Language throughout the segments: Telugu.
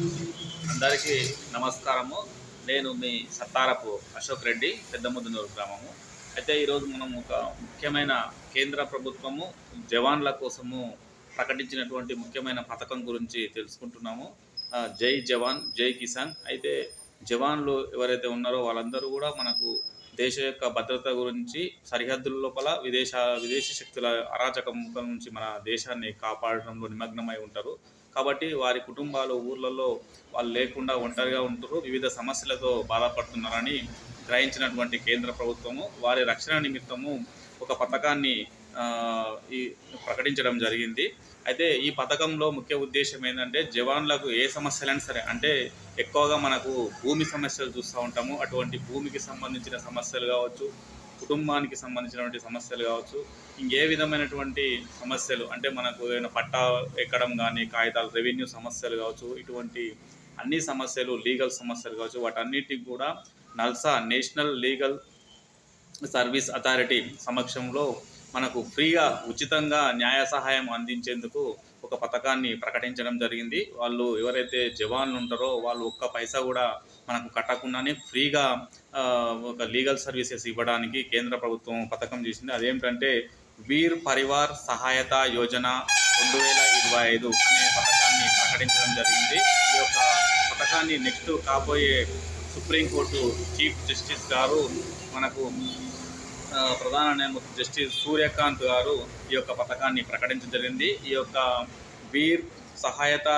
అందరికీ నమస్కారము. నేను మీ సత్తారపు అశోక్ రెడ్డి పెద్దముద్దునూరు గ్రామము. అయితే ఈరోజు మనం ఒక ముఖ్యమైన కేంద్ర ప్రభుత్వము జవాన్ల కోసము ప్రకటించినటువంటి ముఖ్యమైన పథకం గురించి తెలుసుకుంటున్నాము. జై జవాన్ జై కిసాన్. అయితే జవాన్లు ఎవరైతే ఉన్నారో వాళ్ళందరూ కూడా మనకు దేశ యొక్క భద్రత గురించి సరిహద్దుల లోపల విదేశ విదేశీ శక్తుల అరాచకం నుంచి మన దేశాన్ని కాపాడడంలో నిమగ్నమై ఉంటారు. కాబట్టి వారి కుటుంబాలు ఊర్లలో వాళ్ళు లేకుండా ఒంటరిగా ఉంటారు వివిధ సమస్యలతో బాధపడుతున్నారని గ్రహించినటువంటి కేంద్ర ప్రభుత్వము వారి రక్షణ నిమిత్తము ఒక పథకాన్ని ఈ ప్రకటించడం జరిగింది. అయితే ఈ పథకంలో ముఖ్య ఉద్దేశం ఏంటంటే జవాన్లకు ఏ సమస్యలైనా సరే అంటే ఎక్కువగా మనకు భూమి సమస్యలు చూస్తూ ఉంటాము. అటువంటి భూమికి సంబంధించిన సమస్యలు కావచ్చు కుటుంబానికి సంబంధించినటువంటి సమస్యలు కావచ్చు ఇంకే విధమైనటువంటి సమస్యలు అంటే మనకు ఏదైనా పట్టా ఎక్కడం కానీ కాగితాలు రెవెన్యూ సమస్యలు కావచ్చు ఇటువంటి అన్ని సమస్యలు లీగల్ సమస్యలు కావచ్చు వాటన్నిటికి కూడా NALSA national legal service authority సమక్షంలో మనకు ఫ్రీగా ఉచితంగా న్యాయ సహాయం అందించేందుకు ఒక పథకాన్ని ప్రకటించడం జరిగింది. వాళ్ళు ఎవరైతే జవాన్లు ఉంటారో వాళ్ళు ఒక్క పైసా కూడా మనకు కట్టకుండానే ఫ్రీగా ఒక లీగల్ సర్వీసెస్ ఇవ్వడానికి కేంద్ర ప్రభుత్వం పథకం చేసింది. అదేమిటంటే వీర్ పరివార్ సహాయత యోజన రెండు వేల ఇరవై ఐదు అనే పథకాన్ని ప్రకటించడం జరిగింది. ఈ యొక్క పథకాన్ని నెక్స్ట్ కాబోయే సుప్రీంకోర్టు చీఫ్ జస్టిస్ గారు మనకు ప్రధాన న్యాయమూర్తి జస్టిస్ సూర్యకాంత్ గారు ఈ యొక్క పథకాన్ని ప్రకటించడం జరిగింది. ఈ యొక్క వీర్ సహాయత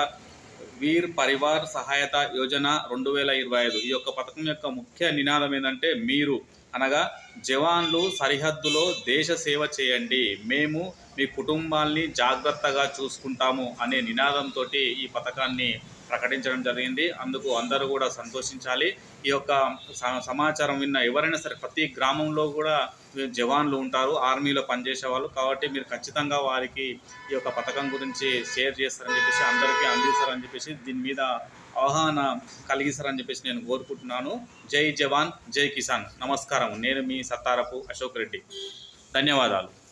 వీర్ పరివార్ సహాయత యోజన రెండు వేల ఇరవై ఐదు ఈ యొక్క పథకం యొక్క ముఖ్య నినాదం ఏంటంటే మీరు అనగా జవాన్లు సరిహద్దులో దేశ సేవ చేయండి. మేము మీ కుటుంబాల్ని జాగ్రత్తగా చూసుకుంటాము అనే నినాదంతో ఈ పథకాన్ని ప్రకటించడం జరిగింది. అందుకు అందరూ కూడా సంతోషించాలి. ఈ యొక్క సమాచారం విన్న ఎవరైనా సరే ప్రతి గ్రామంలో కూడా జవాన్లు ఉంటారు. ఆర్మీలో పనిచేసే వాళ్ళు. కాబట్టి మీరు ఖచ్చితంగా వారికి ఈ యొక్క పథకం గురించి షేర్ చేస్తారని చెప్పేసి అందరికీ అందిస్తారని చెప్పేసి దీని మీద అవగాహన కలిగిస్తారని చెప్పేసి నేను కోరుకుంటున్నాను. జై జవాన్ జై కిసాన్. నమస్కారం. నేను మీ సత్తారపు అశోక్ రెడ్డి. ధన్యవాదాలు.